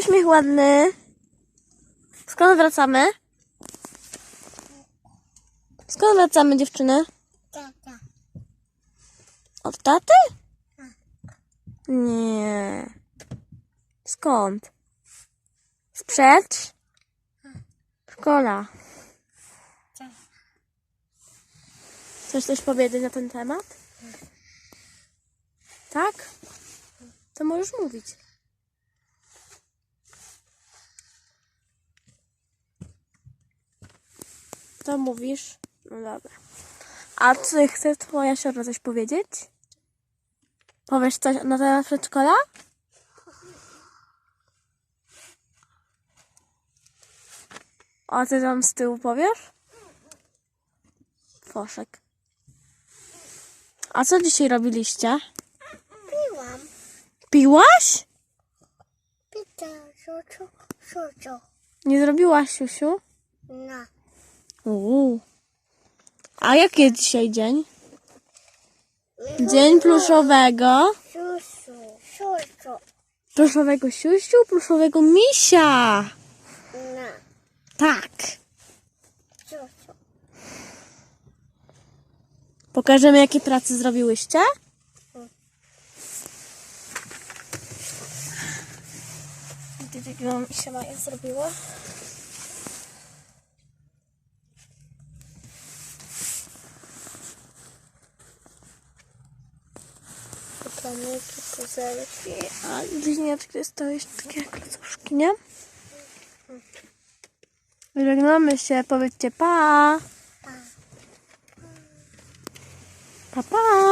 uśmiech ładny. Skąd wracamy? Skąd wracamy, dziewczyny? Tata. Od taty? Nie. Skąd? Z przedsz? Szkola. Chcesz coś powiedzieć na ten temat? Tak? To możesz mówić. To mówisz? No dobra. A czy chce twoja siostra coś powiedzieć? Powiesz coś na temat przedszkola? A ty tam z tyłu powiesz? Foszek. A co dzisiaj robiliście? Piłam. Piłaś? Pita, siuciu, siuciu. Nie zrobiłaś, Siusiu? Na. Uuu. A jaki jest dzisiaj dzień? Dzień pluszowego. Siusiu. Pluszowego siusiu, pluszowego misia. Na. Tak. Siusiu. Pokażemy, jakie prace zrobiłyście? Widzicie, jakiego misia Maja zrobiła? Plamyki, puzelki. A bliźniaczki dostałyście takie klocuszki, nie? Żegnamy się, powiedzcie pa! Pa, pa!